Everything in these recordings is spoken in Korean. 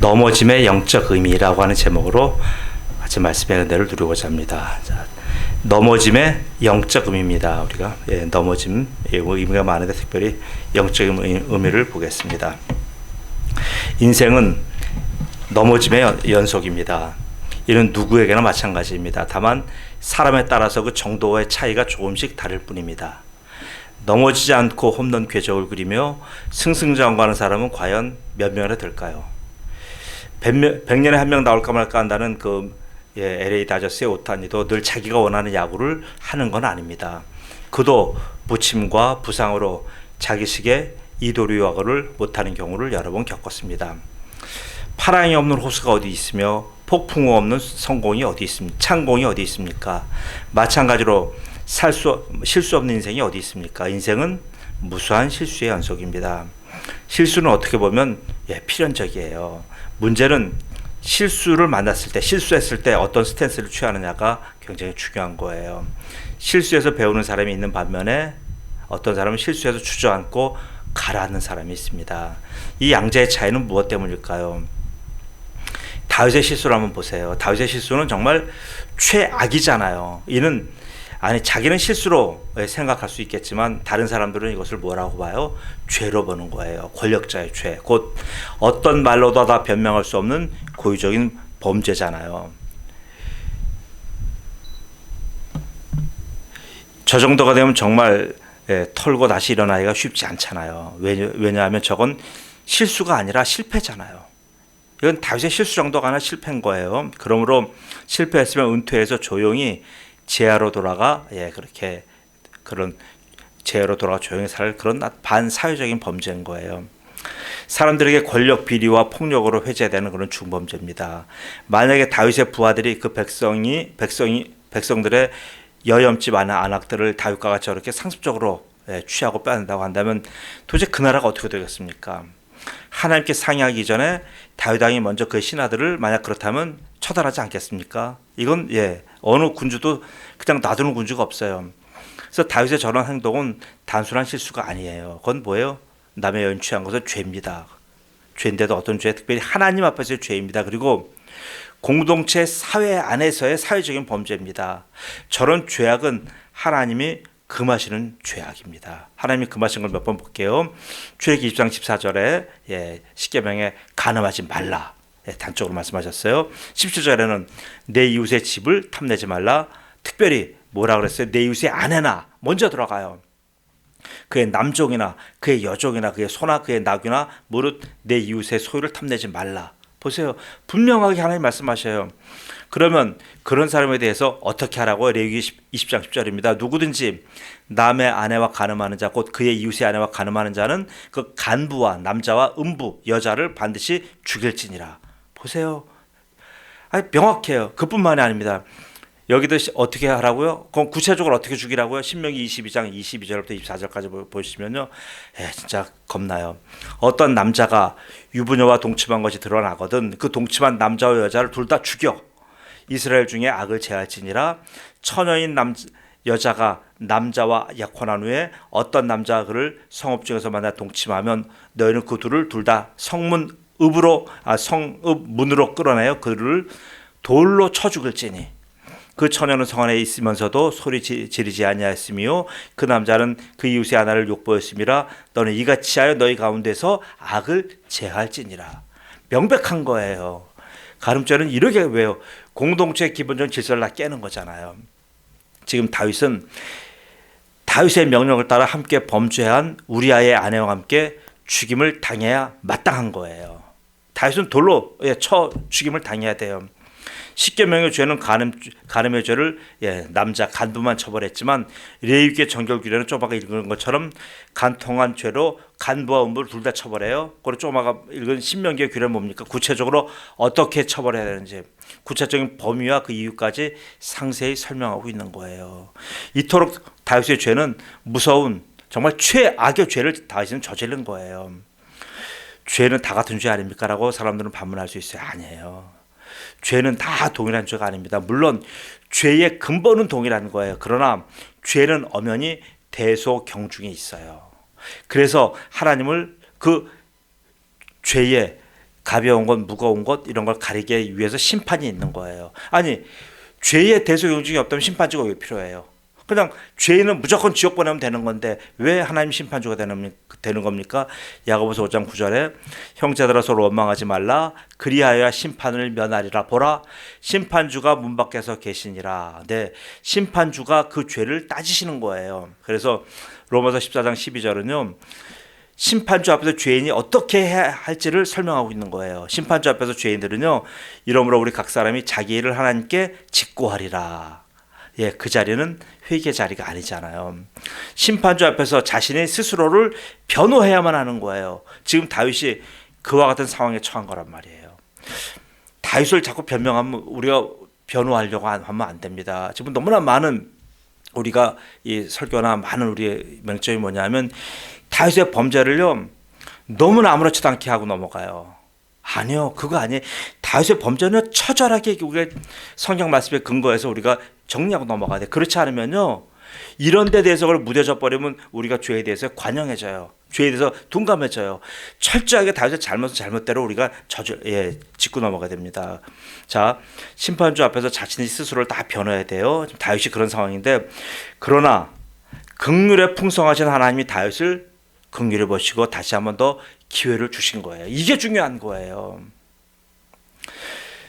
넘어짐의 영적 의미라고 하는 제목으로 같이 말씀의 은혜를 누리고자 합니다. 자, 넘어짐의 영적 의미입니다. 우리가 예, 넘어짐 예, 의미가 많은데 특별히 영적 의미- 의미를 보겠습니다. 인생은 넘어짐의 연- 연속입니다. 이는 누구에게나 마찬가지입니다. 다만 사람에 따라서 그 정도의 차이가 조금씩 다를 뿐입니다. 넘어지지 않고 홈런 궤적을 그리며 승승장구하는 사람은 과연 몇 명이나 될까요? 100년, 100년에 한 명 나올까 말까 한다는 그 예, LA 다저스의 오타니도 늘 자기가 원하는 야구를 하는 건 아닙니다. 그도 부침과 부상으로 자기식의 이도류 야구를 못하는 경우를 여러 번 겪었습니다. 파랑이 없는 호수가 어디 있으며 폭풍우 없는 성공이 어디 있습니까? 창공이 어디 있습니까? 마찬가지로 살 수 실수 없는 인생이 어디 있습니까? 인생은 무수한 실수의 연속입니다. 실수는 어떻게 보면 예, 필연적이에요. 문제는 실수를 만났을 때, 실수했을 때 어떤 스탠스를 취하느냐가 굉장히 중요한 거예요. 실수해서 배우는 사람이 있는 반면에 어떤 사람은 실수해서 주저앉고 가라앉는 사람이 있습니다. 이 양자의 차이는 무엇 때문일까요? 다윗의 실수를 한번 보세요. 다윗의 실수는 정말 최악이잖아요. 이는 아니 자기는 실수로 생각할 수 있겠지만 다른 사람들은 이것을 뭐라고 봐요? 죄로 보는 거예요. 권력자의 죄. 곧 어떤 말로도 다 변명할 수 없는 고의적인 범죄잖아요. 저 정도가 되면 정말 예, 털고 다시 일어나기가 쉽지 않잖아요. 왜냐, 왜냐 하면 저건 실수가 아니라 실패잖아요. 이건 다윗의 실수 정도가 아니라 실패인 거예요. 그러므로 실패했으면 은퇴해서 조용히 제하로 돌아가 예 그렇게 그런 제하로 돌아가 조용히 살 그런 반사회적인 범죄인 거예요. 사람들에게 권력 비리와 폭력으로 회자되는 그런 중범죄입니다. 만약에 다윗의 부하들이 그 백성이 백성이 백성들의 여염집 많은 안악들을 다윗과 같이 저렇게 상습적으로 예, 취하고 빼낸다고 한다면 도대체 그 나라가 어떻게 되겠습니까? 하나님께 상의하기 전에 다윗 왕이 먼저 그 신하들을 만약 그렇다면 처단하지 않겠습니까? 이건 예 어느 군주도 그냥 놔두는 군주가 없어요. 그래서 다윗의 저런 행동은 단순한 실수가 아니에요. 그건 뭐예요? 남의 여인 취한 것은 죄입니다. 죄인데도 어떤 죄, 특별히 하나님 앞에서의 죄입니다. 그리고 공동체 사회 안에서의 사회적인 범죄입니다. 저런 죄악은 하나님이 금하시는 죄악입니다. 하나님이 금하신 걸 몇 번 볼게요. 출애기 20장 14절에 예, 십계명에 간음하지 말라. 예, 단적으로 말씀하셨어요. 17절에는 내 이웃의 집을 탐내지 말라. 특별히 뭐라 그랬어요? 내 이웃의 아내나 먼저 들어가요. 그의 남종이나 그의 여종이나 그의 소나 그의 나귀나 무릇 내 이웃의 소유를 탐내지 말라. 보세요. 분명하게 하나님 말씀하셔요. 그러면 그런 사람에 대해서 어떻게 하라고요? 레위기 20장 10절입니다. 누구든지 남의 아내와 간음하는 자, 곧 그의 이웃의 아내와 간음하는 자는 그 간부와 남자와 음부, 여자를 반드시 죽일지니라. 보세요. 아니, 명확해요. 그뿐만이 아닙니다. 여기도 시- 어떻게 하라고요? 그럼 구체적으로 어떻게 죽이라고요? 신명기 22장 22절부터 24절까지 보- 보시면요. 예, 진짜 겁나요. 어떤 남자가 유부녀와 동침한 것이 드러나거든 그 동침한 남자와 여자를 둘 다 죽여. 이스라엘 중에 악을 제할지니라 처녀인 남 여자가 남자와 약혼한 후에 어떤 남자가 그를 성읍 중에서 만나 동침하면 너희는 그 둘을 둘 다 성문 읍으로 아 성읍 문으로 끌어내어 그를 돌로 쳐 죽을지니 그 처녀는 성 안에 있으면서도 소리 지- 지르지 아니하였으며 그 남자는 그 이웃의 하나를 욕보였음이라 너는 이같이 하여 너희 가운데서 악을 제할지니라 명백한 거예요. 가늠죄는 이렇게 왜요? 공동체의 기본적인 질서를 다 깨는 거잖아요. 지금 다윗은 다윗의 명령을 따라 함께 범죄한 우리아의 아내와 함께 죽임을 당해야 마땅한 거예요. 다윗은 돌로 예, 쳐 죽임을 당해야 돼요. 십계명의 죄는 간음 간음의 죄를 예, 남자 간부만 처벌했지만 레위기의 정결 규례는 쪼마가 읽은 것처럼 간통한 죄로 간부와 음부를 둘 다 처벌해요. 그리고 쪼마가 읽은 신명기의 규례는 뭡니까? 구체적으로 어떻게 처벌해야 되는지 구체적인 범위와 그 이유까지 상세히 설명하고 있는 거예요. 이토록 다윗의 죄는 무서운 정말 최악의 죄를 다윗은 저지른 거예요. 죄는 다 같은 죄 아닙니까라고 사람들은 반문할 수 있어요. 아니에요. 죄는 다 동일한 죄가 아닙니다. 물론 죄의 근본은 동일한 거예요. 그러나 죄는 엄연히 대소경중에 있어요. 그래서 하나님을 그 죄의 가벼운 것, 무거운 것 이런 걸 가리기 위해서 심판이 있는 거예요. 아니 죄의 대소용증이 없다면 심판주가 왜 필요해요? 그냥 죄인은 무조건 지옥 보내면 되는 건데 왜 하나님 심판주가 되는, 겁니까? 야고보서 5장 9절에 형제들아 서로 원망하지 말라 그리하여 심판을 면하리라 보라 심판주가 문 밖에서 계시니라. 네, 심판주가 그 죄를 따지시는 거예요. 그래서 로마서 14장 12절은요. 심판주 앞에서 죄인이 어떻게 해야 할지를 설명하고 있는 거예요. 심판주 앞에서 죄인들은요. 이러므로 우리 각 사람이 자기 일을 하나님께 직고하리라. 예, 그 자리는 회개 자리가 아니잖아요. 심판주 앞에서 자신의 스스로를 변호해야만 하는 거예요. 지금 다윗이 그와 같은 상황에 처한 거란 말이에요. 다윗을 자꾸 변명하면 우리가 변호하려고 하면 안 됩니다. 지금 너무나 많은 우리가 이 설교나 많은 우리의 맹점이 뭐냐면 다윗의 범죄를요 너무나 아무렇지도 않게 하고 넘어가요. 아니요, 그거 아니에요. 다윗의 범죄는 처절하게 우리가 성경 말씀에 근거해서 우리가 정리하고 넘어가야 돼. 그렇지 않으면요, 이런 데 대해서 그걸 무뎌져 버리면 우리가 죄에 대해서 관영해져요. 죄에 대해서 둔감해져요. 철저하게 다윗의 잘못은 잘못대로 우리가 저주, 예, 짚고 넘어가야 됩니다. 자, 심판주 앞에서 자신이 스스로를 다 변호해야 돼요. 다윗이 그런 상황인데, 그러나 극률에 풍성하신 하나님이 다윗을 극률을 보시고 다시 한번 더 기회를 주신 거예요. 이게 중요한 거예요.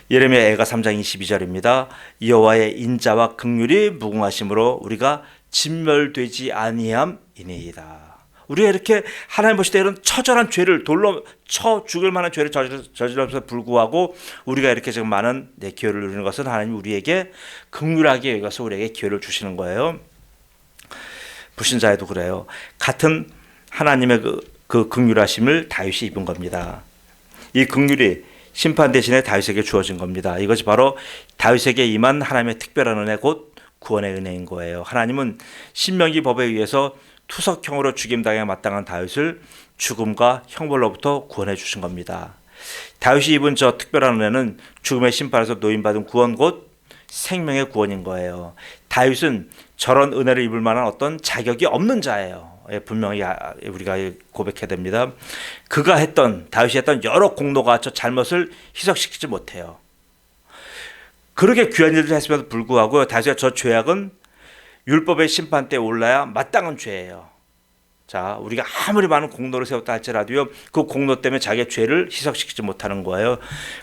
예레미야 애가 3장 22절입니다. 여호와의 인자와 극률이 무궁하심으로 우리가 진멸되지 아니함이니이다. 우리가 이렇게 하나님 보실 때 이런 처절한 죄를 돌로 쳐 죽을 만한 죄를 저질러서 불구하고 우리가 이렇게 지금 많은 내 기회를 누리는 것은 하나님 우리에게 극률하게 여기서 우리에게 기회를 주시는 거예요. 불신자에도 그래요. 같은 하나님의 그, 그 극률하심을 다윗이 입은 겁니다. 이 극률이 심판 대신에 다윗에게 주어진 겁니다. 이것이 바로 다윗에게 임한 하나님의 특별한 은혜 곧 구원의 은혜인 거예요. 하나님은 신명기 법에 의해서 투석형으로 죽임당에 마땅한 다윗을 죽음과 형벌로부터 구원해 주신 겁니다. 다윗이 입은 저 특별한 은혜는 죽음의 심판에서 노인받은 구원 곧 생명의 구원인 거예요. 다윗은 저런 은혜를 입을 만한 어떤 자격이 없는 자예요. 예, 분명히 아, 우리가 고백해야 됩니다. 그가 했던 다윗이 했던 여러 공로가 저 잘못을 희석시키지 못해요. 그렇게 귀한 일을 했음에도 불구하고 다윗의 저 죄악은 율법의 심판 때 올라야 마땅한 죄예요. 자, 우리가 아무리 많은 공로를 세웠다 할지라도요, 그 공로 때문에 자기의 죄를 희석시키지 못하는 거예요.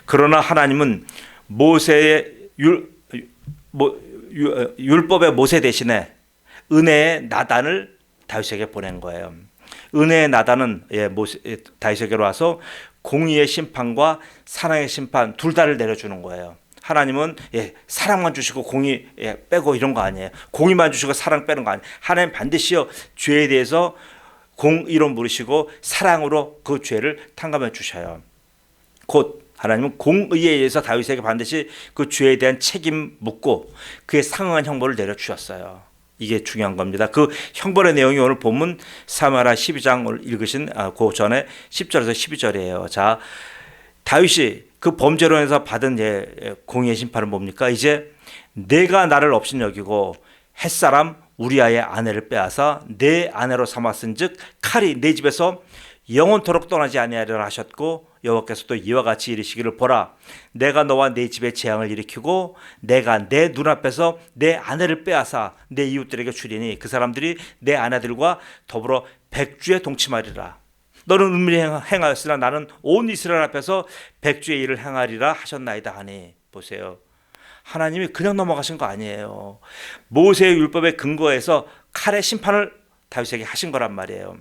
그러나 하나님은 모세의 율, 뭐, 율법의 모세 대신에 은혜의 나단을 다윗에게 보낸 거예요. 은혜의 나단은 예, 모세, 다윗에게로 와서 공의의 심판과 사랑의 심판 둘 다를 내려주는 거예요. 하나님은 예, 사랑만 주시고 공의 예, 빼고 이런 거 아니에요. 공의만 주시고 사랑 빼는 거 아니에요. 하나님 반드시요 죄에 대해서 공의로 물으시고 사랑으로 그 죄를 탕감해 주셔요. 곧 하나님은 공의에 의해서 다윗에게 반드시 그 죄에 대한 책임 묻고 그에 상응한 형벌을 내려 주셨어요. 이게 중요한 겁니다. 그 형벌의 내용이 오늘 본문 사마라 12장을 읽으신 아, 그 전에 10절에서 12절이에요. 자, 다윗이 그 범죄로 해서 받은 예, 예, 공의의 심판은 뭡니까? 이제 내가 나를 없인 여기고 햇사람 우리아의 아내를 빼앗아 내 아내로 삼았은즉 칼이 내 집에서 영원토록 떠나지 아니하리라 하셨고 여호와께서도 이와 같이 이르시기를 보라. 내가 너와 내 집에 재앙을 일으키고 내가 내 눈앞에서 내 아내를 빼앗아 내 이웃들에게 주리니 그 사람들이 내 아내들과 더불어 백주에 동침하리라. 너는 은밀히 행하였으나 나는 온 이스라엘 앞에서 백주의 일을 행하리라 하셨나이다 하니 보세요. 하나님이 그냥 넘어가신 거 아니에요. 모세의 율법에 근거해서 칼의 심판을 다윗에게 하신 거란 말이에요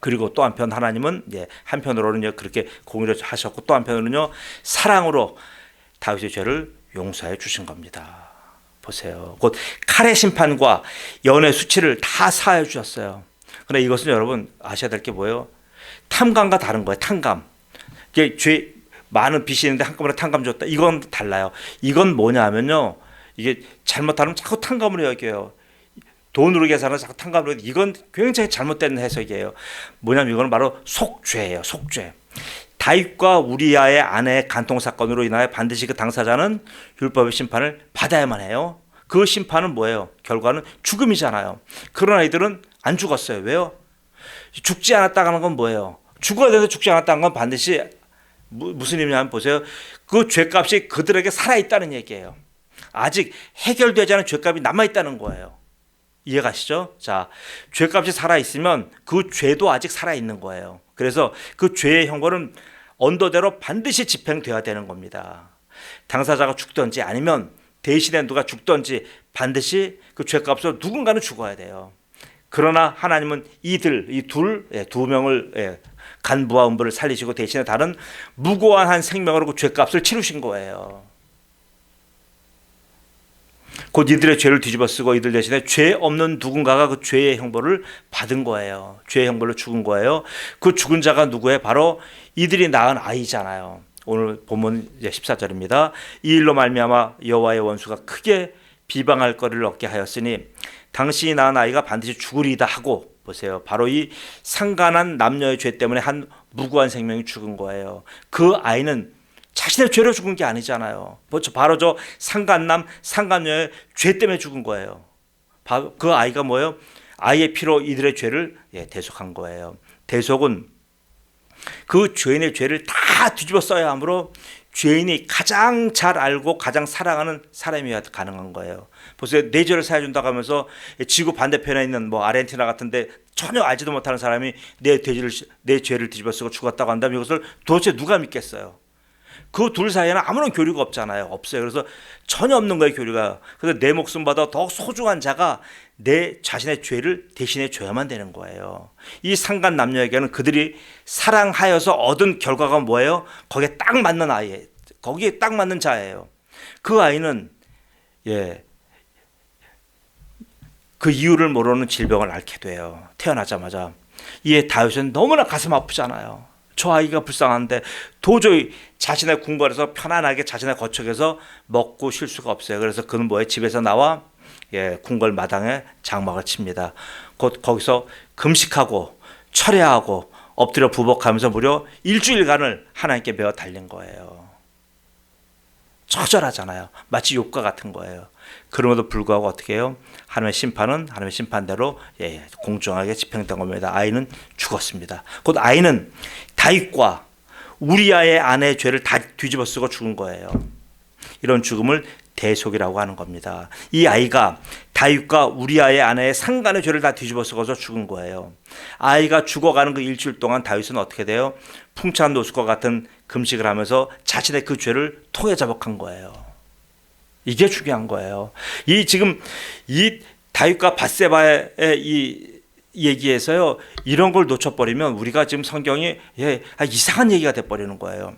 그리고 또 한편 하나님은 예, 한편으로는요 그렇게 공의를 하셨고 또 한편으로는요 사랑으로 다윗의 죄를 용서해 주신 겁니다. 보세요. 곧 칼의 심판과 연의 수치를 다 사해 주셨어요. 그런데 이것은 여러분 아셔야 될 게 뭐예요? 탐감과 다른 거예요. 탐감. 이게 죄 많은 빚이 있는데 한꺼번에 탐감 줬다. 이건 달라요. 이건 뭐냐면요. 이게 잘못하면 자꾸 탐감으로 여겨요. 돈으로 계산을 자꾸 탕감으로 이건 굉장히 잘못된 해석이에요. 뭐냐면 이거는 바로 속죄예요. 속죄. 다윗과 우리아의 아내의 간통 사건으로 인하여 반드시 그 당사자는 율법의 심판을 받아야만 해요. 그 심판은 뭐예요? 결과는 죽음이잖아요. 그런 아이들은 안 죽었어요. 왜요? 죽지 않았다는 건 뭐예요? 죽어야 돼서 죽지 않았다는 건 반드시 무, 무슨 의미냐면 보세요. 그 죄값이 그들에게 살아 있다는 얘기예요. 아직 해결되지 않은 죄값이 남아 있다는 거예요. 이해가시죠? 자, 죄값이 살아 있으면 그 죄도 아직 살아 있는 거예요. 그래서 그 죄의 형벌은 언도대로 반드시 집행돼야 되는 겁니다. 당사자가 죽든지 아니면 대신에 누가 죽든지 반드시 그 죄값으로 누군가는 죽어야 돼요. 그러나 하나님은 이들 이둘두 명을 예, 간부와 음부를 살리시고 대신에 다른 무고한 한 생명으로 그 죄값을 치르신 거예요. 곧 이들의 죄를 뒤집어 쓰고 이들 대신에 죄 없는 누군가가 그 죄의 형벌을 받은 거예요. 죄의 형벌로 죽은 거예요. 그 죽은 자가 누구예요? 바로 이들이 낳은 아이잖아요. 오늘 본문 이제 14절입니다. 이 일로 말미암아 여호와의 원수가 크게 비방할 거리를 얻게 하였으니 당신이 낳은 아이가 반드시 죽으리이다 하고 보세요. 바로 이 상간한 남녀의 죄 때문에 한 무고한 생명이 죽은 거예요. 그 아이는 자신의 죄로 죽은 게 아니잖아요. 바로 저 상간남 상간녀의 죄 때문에 죽은 거예요. 그 아이가 뭐예요? 아이의 피로 이들의 죄를 예, 대속한 거예요. 대속은 그 죄인의 죄를 다 뒤집어 써야 하므로 죄인이 가장 잘 알고 가장 사랑하는 사람이어야 가능한 거예요. 보세요. 내 죄를 사해준다고 하면서 지구 반대편에 있는 뭐 아르헨티나 같은데 전혀 알지도 못하는 사람이 내 죄를, 내 죄를 뒤집어 쓰고 죽었다고 한다면 이것을 도대체 누가 믿겠어요? 그 둘 사이에는 아무런 교류가 없잖아요. 없어요. 그래서 전혀 없는 거예요, 교류가. 그래서 내 목숨보다 더 소중한 자가 내 자신의 죄를 대신해 줘야만 되는 거예요. 이 상간 남녀에게는 그들이 사랑하여서 얻은 결과가 뭐예요? 거기에 딱 맞는 아이, 거기에 딱 맞는 자예요. 그 아이는 예. 그 이유를 모르는 질병을 앓게 돼요. 태어나자마자. 이에 다윗은 너무나 가슴 아프잖아요. 저 아이가 불쌍한데 도저히 자신의 궁궐에서 편안하게 자신의 거처에서 먹고 쉴 수가 없어요. 그래서 그는 뭐에 집에서 나와 예, 궁궐 마당에 장막을 칩니다. 곧 거기서 금식하고 철회하고 엎드려 부복하면서 무려 일주일간을 하나님께 배워 달린 거예요. 처절하잖아요. 마치 욕과 같은 거예요. 그럼에도 불구하고 어떻게 해요? 하나님의 심판은 하나님의 심판대로 예, 공정하게 집행된 겁니다. 아이는 죽었습니다. 곧 아이는 다윗과 우리아의 아내의 죄를 다 뒤집어 쓰고 죽은 거예요. 이런 죽음을 대속이라고 하는 겁니다. 이 아이가 다윗과 우리아의 아내의 상간의 죄를 다 뒤집어 쓰고서 죽은 거예요. 아이가 죽어가는 그 일주일 동안 다윗은 어떻게 돼요? 풍찬 노숙과 같은 금식을 하면서 자신의 그 죄를 통해 자복한 거예요. 이게 중요한 거예요. 이 지금 이 다윗과 바세바의 이 얘기에서요 이런 걸 놓쳐버리면 우리가 지금 성경이 예, 아, 이상한 얘기가 돼버리는 거예요.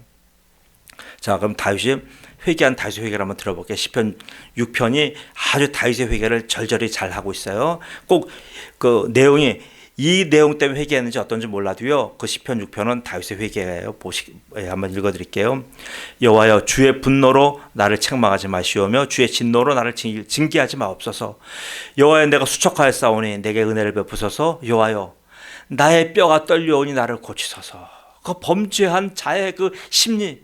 자 그럼 다윗이 회개한 다윗의 회개를 한번 들어볼게요. 시편 6편이 아주 다윗의 회개를 절절히 잘 하고 있어요. 꼭 그 내용이 이 내용 때문에 회개했는지 어떤지 몰라도요. 그 시편 6편은 다윗의 회개예요. 보시 예, 한번 읽어 드릴게요. 여호와여 주의 분노로 나를 책망하지 마시오며 주의 진노로 나를 징계하지 마옵소서. 여호와여 내가 수척하였사오니 내게 은혜를 베푸소서. 여호와여 나의 뼈가 떨려오니 나를 고치소서. 그 범죄한 자의 그 심리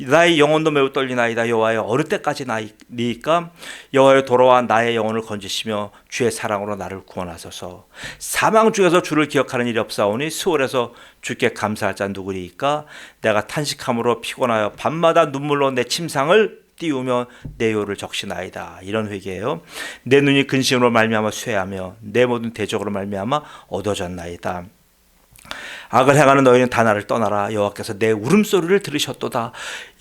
나의 영혼도 매우 떨리나이다 여호와여 어느 때까지 나이까 여호와여 돌아와 나의 영혼을 건지시며 주의 사랑으로 나를 구원하소서 사망 중에서 주를 기억하는 일이 없사오니 수월에서 주께 감사할 자 누구리이까 내가 탄식함으로 피곤하여 밤마다 눈물로 내 침상을 띄우며 내 요를 적시나이다 이런 회개예요. 내 눈이 근심으로 말미암아 쇠하며 내 모든 대적으로 말미암아 얻어졌나이다. 악을 행하는 너희는 다 나를 떠나라. 여호와께서 내 울음소리를 들으셨도다.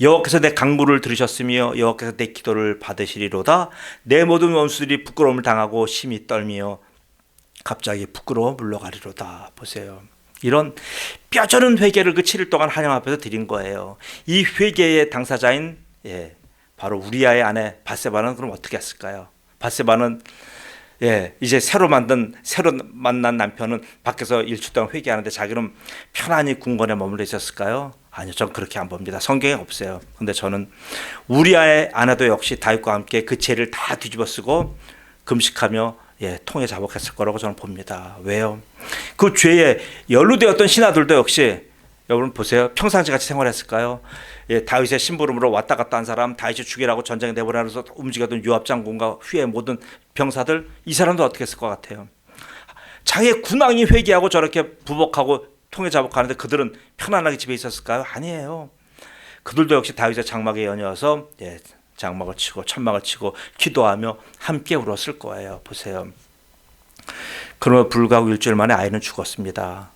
여호와께서 내 강구를 들으셨으며 여호와께서 내 기도를 받으시리로다. 내 모든 원수들이 부끄러움을 당하고 심히 떨미어 갑자기 부끄러워 물러가리로다. 보세요. 이런 뼈저는 회개를 그 7일 동안 하나님 앞에서 드린 거예요. 이 회개의 당사자인 예, 바로 우리아의 아내 바세바는 그럼 어떻게 했을까요? 바세바는 예, 이제 새로 만든 새로 만난 남편은 밖에서 일주 동안 회개하는데 자기는 편안히 궁궐에 머물러 있었을까요? 아니요, 전 그렇게 안 봅니다. 성경에 없어요. 근데 저는 우리 아의 아내도 역시 다윗과 함께 그 죄를 다 뒤집어 쓰고 금식하며 예, 통해 자복했을 거라고 저는 봅니다. 왜요? 그 죄에 연루되었던 신하들도 역시 여러분 보세요. 평상시 같이 생활했을까요? 예, 다윗의 심부름으로 왔다 갔다 한 사람, 다윗이 죽이라고 전쟁에 내보내서 움직였던 유압 장군과 휘의 모든 병사들, 이 사람도 어떻게 했을 것 같아요? 자기의 군왕이 회개하고 저렇게 부복하고 통해 자복하는데 그들은 편안하게 집에 있었을까요? 아니에요. 그들도 역시 다윗의 장막에 연이어서 예, 장막을 치고 천막을 치고 기도하며 함께 울었을 거예요. 보세요. 그러나 불구하고 일주일 만에 아이는 죽었습니다.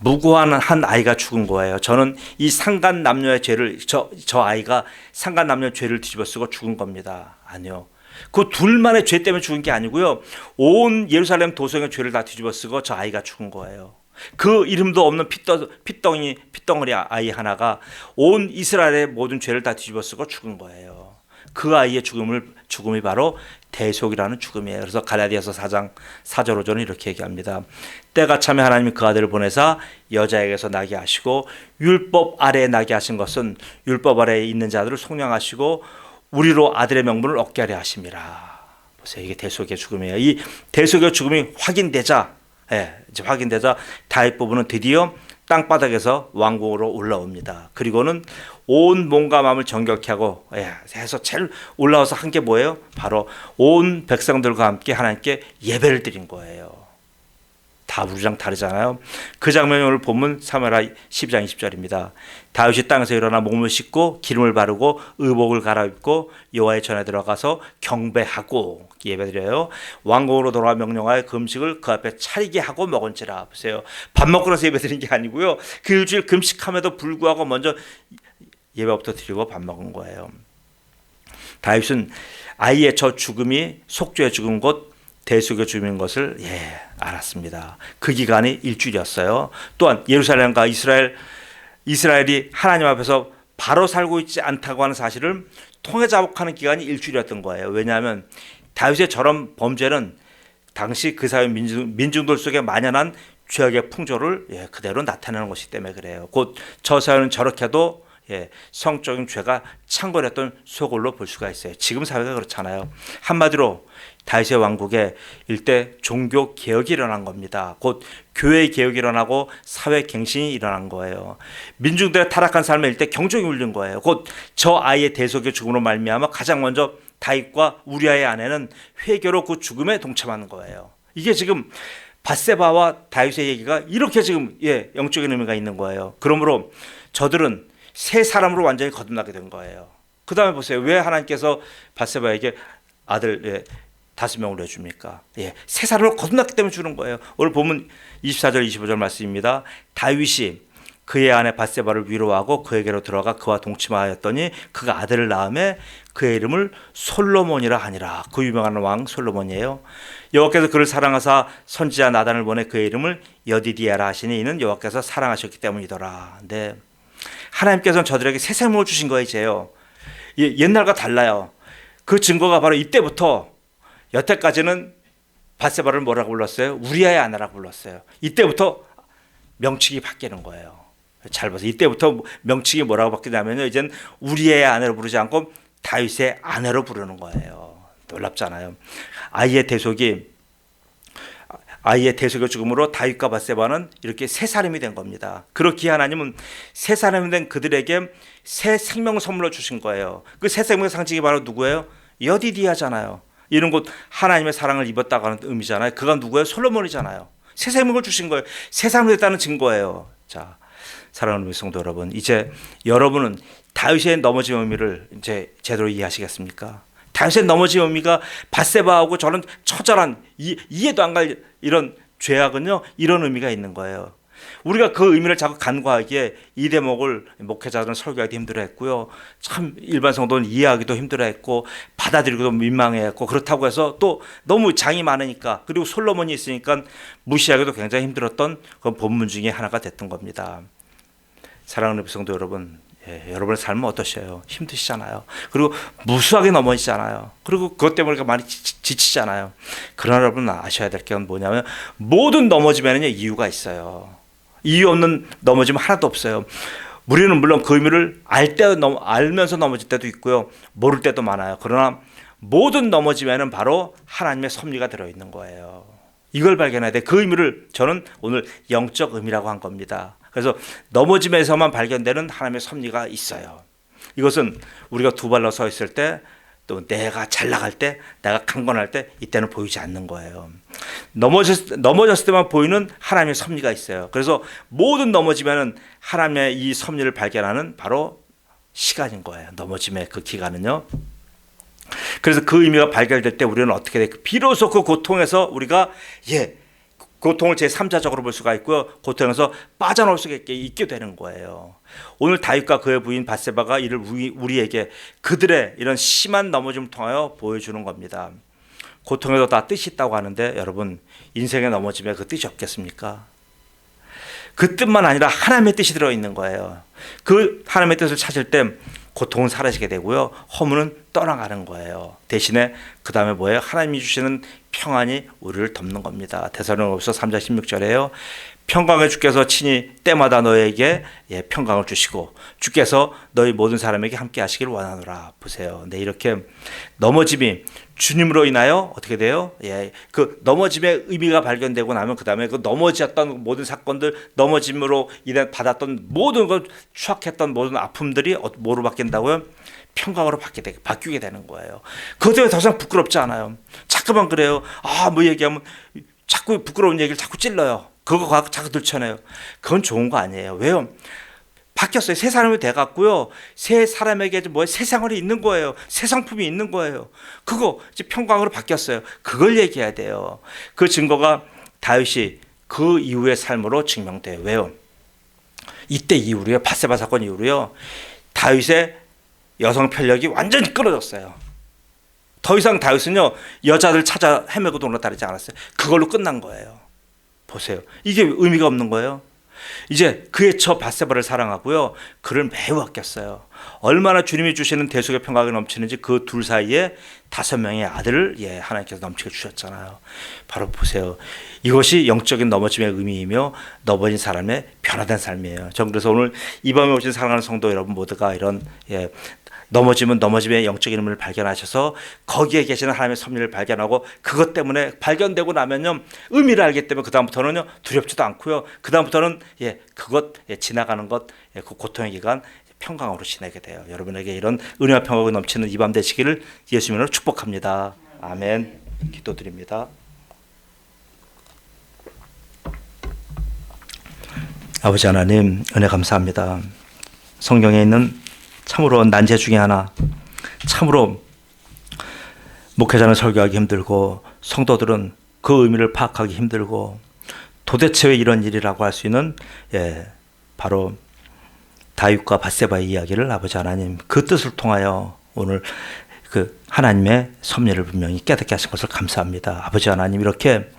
무고한 한 아이가 죽은 거예요. 저는 이 상간 남녀의 죄를 저, 저 아이가 상간 남녀의 죄를 뒤집어 쓰고 죽은 겁니다. 아니요. 그 둘만의 죄 때문에 죽은 게 아니고요. 온 예루살렘 도성의 죄를 다 뒤집어 쓰고 저 아이가 죽은 거예요. 그 이름도 없는 핏덩, 핏덩이 핏덩어리 아이 하나가 온 이스라엘의 모든 죄를 다 뒤집어 쓰고 죽은 거예요. 그 아이의 죽음을 죽음이 바로 대속이라는 죽음이에요. 그래서 갈라디아서 4장 4절 5절은 이렇게 얘기합니다. 때가 참에 하나님이 그 아들을 보내사 여자에게서 나게 하시고 율법 아래에 나게 하신 것은 율법 아래에 있는 자들을 속량하시고 우리로 아들의 명분을 얻게 하려 하심이라. 보세요. 이게 대속의 죽음이에요. 이 대속의 죽음이 확인되자 예, 이제 확인되자 다윗 부부는 드디어 땅바닥에서 왕궁으로 올라옵니다. 그리고는 온 몸과 마음을 정결케 하고 예, 해서 제일 올라와서 한 게 뭐예요? 바로 온 백성들과 함께 하나님께 예배를 드린 거예요. 다 우리랑 다르잖아요. 그 장면이 오늘 사무엘하 12장 20절입니다. 다윗이 땅에서 일어나 몸을 씻고 기름을 바르고 의복을 갈아입고 여호와의 전에 들어가서 경배하고 예배드려요. 왕궁으로 돌아와 명령하여 금식을 그 앞에 차리게 하고 먹은지라 보세요. 밥 먹고 나서 예배드린 게 아니고요. 그 일주일 금식함에도 불구하고 먼저 예배부터 드리고 밥 먹은 거예요. 다윗은 아이의 저 죽음이 속죄의 죽은 곳 대속의 죽음인 것을 예 알았습니다. 그 기간이 일주일이었어요. 또한 예루살렘과 이스라엘 이스라엘이 하나님 앞에서 바로 살고 있지 않다고 하는 사실을 통해 자복하는 기간이 일주일이었던 거예요. 왜냐하면 다윗의 저런 범죄는 당시 그 사회 민중, 민중들 속에 만연한 죄악의 풍조를 예, 그대로 나타내는 것이기 때문에 그래요. 곧 저 사회는 저렇게도 예, 성적인 죄가 창궐했던 소굴로 볼 수가 있어요. 지금 사회가 그렇잖아요. 한마디로 다윗의 왕국에 일대 종교 개혁이 일어난 겁니다. 곧 교회 개혁이 일어나고 사회 갱신이 일어난 거예요. 민중들의 타락한 삶에 일대 경종이 울린 거예요. 곧 저 아이의 대속의 죽음으로 말미암아 가장 먼저 다윗과 우리아의 아내는 회개로 그 죽음에 동참하는 거예요. 이게 지금 바세바와 다윗의 얘기가 이렇게 지금 예 영적인 의미가 있는 거예요. 그러므로 저들은 새 사람으로 완전히 거듭나게 된 거예요. 그 다음에 보세요. 왜 하나님께서 바세바에게 아들 예, 다섯 명을 내줍니까? 예, 새 사람으로 거듭났기 때문에 주는 거예요. 오늘 보면 24절 25절 말씀입니다. 다윗이 그의 아내 바세바를 위로하고 그에게로 들어가 그와 동침하였더니 그가 아들을 낳음에 그의 이름을 솔로몬이라 하니라. 그 유명한 왕 솔로몬이에요. 여호와께서 그를 사랑하사 선지자 나단을 보내 그의 이름을 여디디아라 하시니 이는 여호와께서 사랑하셨기 때문이더라. 근데 하나님께서는 저들에게 새 생명을 주신 거예요, 이제요. 예, 옛날과 달라요. 그 증거가 바로 이때부터 여태까지는 바세바를 뭐라고 불렀어요? 우리아의 아내라고 불렀어요. 이때부터 명칭이 바뀌는 거예요. 잘 봐서 이때부터 명칭이 뭐라고 바뀌냐면요. 이젠 우리의 아내로 부르지 않고 다윗의 아내로 부르는 거예요. 놀랍잖아요. 아이의 대속이 아이의 대속의 죽음으로 다윗과 바세바는 이렇게 새 사람이 된 겁니다. 그렇기에 하나님은 새 사람이 된 그들에게 새 생명 선물로 주신 거예요. 그 새 생명의 상징이 바로 누구예요? 여디디아잖아요. 이런 곳 하나님의 사랑을 입었다고 하는 의미잖아요. 그가 누구예요? 솔로몬이잖아요. 새 생명을 주신 거예요. 새 사람이 됐다는 증거예요. 자, 사랑하는 성도 여러분, 이제 여러분은 다윗의 넘어진 의미를 이제 제대로 이해하시겠습니까? 다윗의 넘어진 의미가 바세바하고 저런 처절한 이, 이해도 안 갈 이런 죄악은요 이런 의미가 있는 거예요. 우리가 그 의미를 자꾸 간과하기에 이 대목을 목회자들은 설교하기 힘들어했고요. 참 일반 성도는 이해하기도 힘들어했고 받아들이기도 민망해했고 그렇다고 해서 또 너무 장이 많으니까 그리고 솔로몬이 있으니까 무시하기도 굉장히 힘들었던 그 본문 중에 하나가 됐던 겁니다. 사랑하는 성도 여러분, 예, 여러분의 삶은 어떠셔요? 힘드시잖아요. 그리고 무수하게 넘어지잖아요. 그리고 그것 때문에 많이 지, 지치잖아요. 그러나 여러분 아셔야 될 게 뭐냐면 모든 넘어지면은 이유가 있어요. 이유 없는 넘어짐 하나도 없어요. 우리는 물론 그 의미를 알 때 알면서 넘어질 때도 있고요. 모를 때도 많아요. 그러나 모든 넘어지면은 바로 하나님의 섭리가 들어 있는 거예요. 이걸 발견해야 돼. 그 의미를 저는 오늘 영적 의미라고 한 겁니다. 그래서 넘어짐에서만 발견되는 하나님의 섭리가 있어요. 이것은 우리가 두 발로 서 있을 때, 또 내가 잘 나갈 때, 내가 강건할 때, 이때는 보이지 않는 거예요. 넘어졌, 넘어졌을 때만 보이는 하나님의 섭리가 있어요. 그래서 모든 넘어지면은 하나님의 이 섭리를 발견하는 바로 시간인 거예요. 넘어짐의 그 기간은요. 그래서 그 의미가 발견될 때 우리는 어떻게 돼? 비로소 그 고통에서 우리가 예 고통을 제 3자적으로 볼 수가 있고요. 고통에서 빠져나올 수 있게, 있게 되는 거예요. 오늘 다윗과 그의 부인 바세바가 이를 우리, 우리 에게 그들의 이런 심한 넘어짐을 통하여 보여주는 겁니다. 고통에도 다 뜻이 있다고 하는데 여러분 인생의 넘어짐에 그 뜻이 없겠습니까? 그 뜻만 아니라 하나님의 뜻이 들어 있는 거예요. 그 하나님의 뜻을 찾을 때 고통은 사라지게 되고요. 허물은 떠나가는 거예요. 대신에 그 다음에 뭐예요? 하나님이 주시는 평안이 우리를 덮는 겁니다. 대사로니서 3장 16절에요. 평강의 주께서 친히 때마다 너에게 예, 평강을 주시고 주께서 너희 모든 사람에게 함께 하시길 원하노라. 보세요. 네, 이렇게 넘어짐이 주님으로 인하여 어떻게 돼요? 예, 그 넘어짐의 의미가 발견되고 나면 그 다음에 그 넘어졌던 모든 사건들, 넘어짐으로 인해 받았던 모든 것, 추악했던 모든 아픔들이 어- 뭐로 바뀐다고요? 평강으로 바뀌게, 되- 바뀌게 되는 거예요. 그것 때문에 더 이상 부끄럽지 않아요. 자꾸만 그래요. 아, 뭐 얘기하면 자꾸 부끄러운 얘기를 자꾸 찔러요. 그거 가- 자꾸 들춰내요. 그건 좋은 거 아니에요. 왜요? 바뀌었어요. 새 사람이 돼갖고요. 새 사람에게 뭐새 생활이 있는 거예요. 새 상품이 있는 거예요. 그거 이제 평강으로 바뀌었어요. 그걸 얘기해야 돼요. 그 증거가 다윗이 그 이후의 삶으로 증명돼요. 왜요? 이때 이후로요. 바세바 사건 이후로요. 다윗의 여성 편력이 완전히 끊어졌어요. 더 이상 다윗은요 여자들 찾아 헤매고 돌아다니지 않았어요. 그걸로 끝난 거예요. 보세요. 이게 의미가 없는 거예요. 이제 그의 처 바세바를 사랑하고요. 그를 매우 아꼈어요. 얼마나 주님이 주시는 대속의 평강이 넘치는지 그 둘 사이에 다섯 명의 아들을 예 하나님께서 넘치게 주셨잖아요. 바로 보세요. 이것이 영적인 넘어짐의 의미이며 넘어진 사람의 변화된 삶이에요. 전 그래서 오늘 이 밤에 오신 사랑하는 성도 여러분 모두가 이런 예 넘어지면 넘어짐의 영적인 의미를 발견하셔서 거기에 계시는 하나님의 섭리를 발견하고 그것 때문에 발견되고 나면요 의미를 알기 때문에 그 다음부터는요 두렵지도 않고요. 그 다음부터는 예 그것 예, 지나가는 것그 고통의 기간 평강으로 지내게 돼요. 여러분에게 이런 은혜와 평강이 넘치는 이 밤 되시기를 예수님으로 축복합니다. 아멘. 기도드립니다. 아버지 하나님 은혜 감사합니다. 성경에 있는 참으로 난제 중에 하나 참으로 목회자는 설교하기 힘들고 성도들은 그 의미를 파악하기 힘들고 도대체 왜 이런 일이라고 할 수 있는 예 바로 다윗과 바세바의 이야기를 아버지 하나님 그 뜻을 통하여 오늘 그 하나님의 섭리를 분명히 깨닫게 하신 것을 감사합니다. 아버지 하나님 이렇게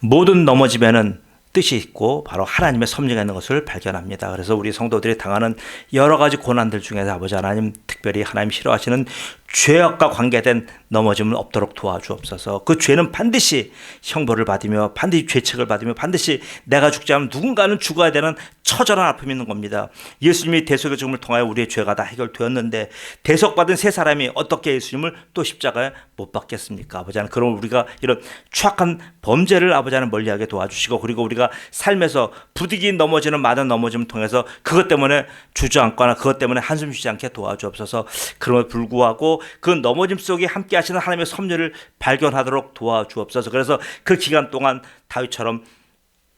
모든 넘어짐에는 뜻이 있고 바로 하나님의 섭리가 있는 것을 발견합니다. 그래서 우리 성도들이 당하는 여러 가지 고난들 중에서 아버지 하나님 특별히 하나님 싫어하시는 죄악과 관계된 넘어짐은 없도록 도와주옵소서. 그 죄는 반드시 형벌을 받으며 반드시 죄책을 받으며 반드시 내가 죽지 않으면 누군가는 죽어야 되는 처절한 아픔이 있는 겁니다. 예수님이 대속의 죽음을 통하여 우리의 죄가 다 해결되었는데 대속받은 세 사람이 어떻게 예수님을 또 십자가에 못 박겠습니까? 아버지 하나님 그럼 우리가 이런 추악한 범죄를 아버지 하나님 멀리하게 도와주시고 그리고 우리가 삶에서 부득이 넘어지는 많은 넘어짐을 통해서 그것 때문에 주저앉거나 그것 때문에 한숨 쉬지 않게 도와주옵소서 그럼에도 불구하고 그 넘어짐 속에 함께 하시는 하나님의 섭리를 발견하도록 도와주옵소서 그래서 그 기간 동안 다윗처럼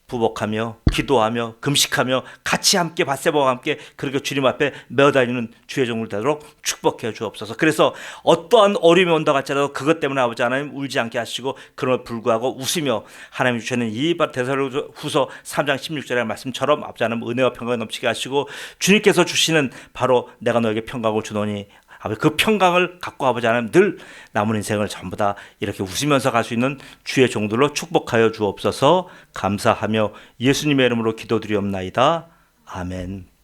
부복하며 기도하며 금식하며 같이 함께 바세바와 함께 그렇게 주님 앞에 매어다니는 주의 종을 되도록 축복해 주옵소서. 그래서 어떠한 어려움이 온다 할지라도 그것 때문에 아버지 하나님 울지 않게 하시고 그럼에도 불구하고 웃으며 하나님이 주시는 이 대사로후서 3장 16절의 말씀처럼 아버지 하나님 은혜와 평강을 넘치게 하시고 주님께서 주시는 바로 내가 너에게 평강을 주노니 아버지 그 평강을 갖고 아버지 하나님 늘 남은 인생을 전부 다 이렇게 웃으면서 갈 수 있는 주의 종들로 축복하여 주옵소서 감사하며 예수님의 이름으로 기도드리옵나이다. 아멘.